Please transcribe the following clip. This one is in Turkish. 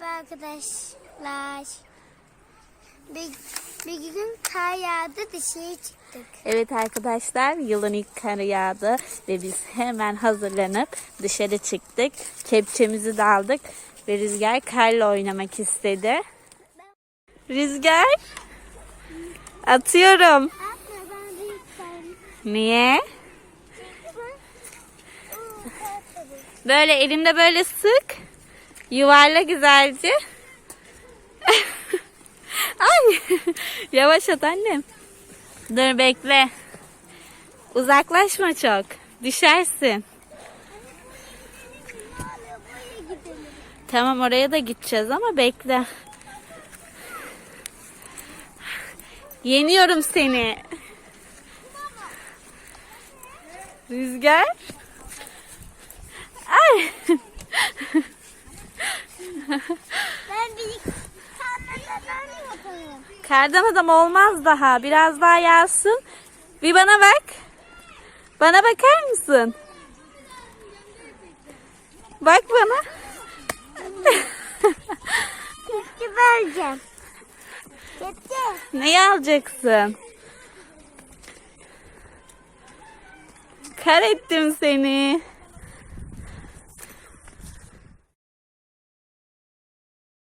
Merhaba arkadaşlar. Bir, bir gün kar yağdı dışarı çıktık. Evet arkadaşlar yılın ilk karı yağdı ve biz hemen hazırlanıp dışarı çıktık. Kepçemizi de aldık ve Rüzgar karla oynamak istedi. Rüzgar atıyorum. Niye? Böyle elinde böyle sık. Yuvarla güzelce. Ay. Yavaş at annem. Dur bekle. Uzaklaşma çok. Düşersin. Tamam oraya da gideceğiz ama bekle. Yeniyorum seni. Rüzgar. Ay. Ben bir. Kardan adam olmaz daha. Biraz daha yağsın. Bir bana bak. Bana bakar mısın? Bak bana. Tepki vereceğim. Tepki. Neyi alacaksın? Kar ettim seni.